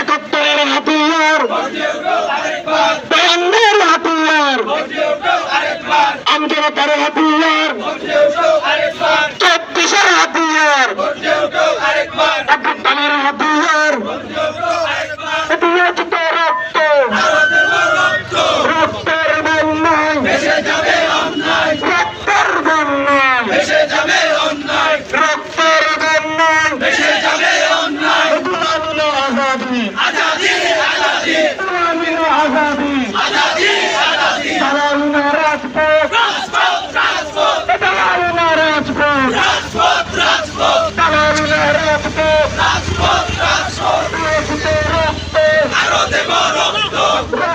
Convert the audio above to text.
একাত্তরের হাতিয়ার। বায়ান্নের হাতিয়ার। আমজনতার হাতিয়ার। চব্বিশের হাতিয়ার। আজাদি। গুলামিন আজাদি। দালালিন রাজপথ। দালালিন রাজপথ। দালালিন রাজপথ। দিয়েছে তো রক্ত।